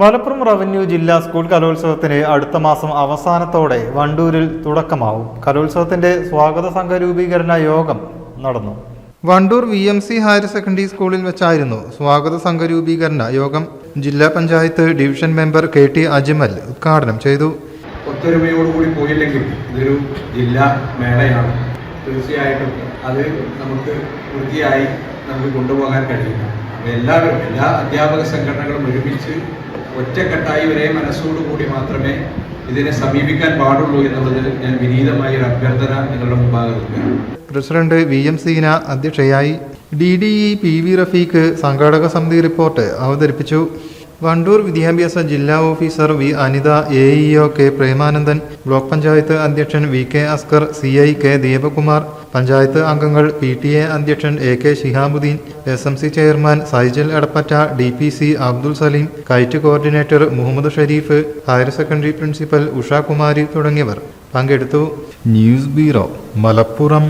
Malappuram revenue ജില്ലാ school കലോത്സവത്തിന് അടുത്ത മാസം അവസാനത്തോടെ വണ്ടൂരിൽ തുടക്കമാവും. കലോത്സവത്തിന്റെ സ്വാഗത സംഘ രൂപീകരണ യോഗം നടന്നു. Wandoor V M C higher secondary സ്കൂളിൽ വെച്ചായിരുന്നു സ്വാഗത സംഘ രൂപീകരണ യോഗം. ജില്ലാ panchayat division member K T Ajmal ഉദ്ഘാടനം ചെയ്തു. ഒത്തൊരുമയോടുകൂടി പോയില്ലെങ്കിൽ ഇതൊരു ജില്ലാ മേളയാണ്. തീർച്ചയായിട്ടും അത് നമുക്ക് വൃത്തിയായി നമുക്ക് കൊണ്ടുപോകാൻ കഴിയില്ല. എല്ലാവരും എല്ലാ അധ്യാപക സംഘടനകളും ഒരുമിച്ച് ഒറ്റക്കെട്ടായി ഒരേ മനസ്സോടുകൂടി മാത്രമേ ഇതിനെ സമീപിക്കാൻ പാടുള്ളൂ എന്നുള്ളത് ഞാൻ വിനീതമായ ഒരു അഭ്യർത്ഥന നിങ്ങളുടെ മുമ്പാകെ വെക്കുകയാണ് പ്രസിഡന്റ് വി എം സീന അധ്യക്ഷയായി D D E P V Rafeeq സംഘാടക സമിതി റിപ്പോർട്ട് അവതരിപ്പിച്ചു. വണ്ടൂർ വിദ്യാഭ്യാസ ജില്ലാ officer V Anitha A E O K Premanandan block panchayat അധ്യക്ഷൻ V K Askar C I K Deepakumar panchayat അംഗങ്ങൾ പി ടി എ അധ്യക്ഷൻ A K Shihabuddeen S M C chairman Saijal Edappatta D P C Abdul Saleem KITE coordinator Muhammad Shareef higher secondary principal Ushakumari തുടങ്ങിയവർ പങ്കെടുത്തു. News bureau Malappuram.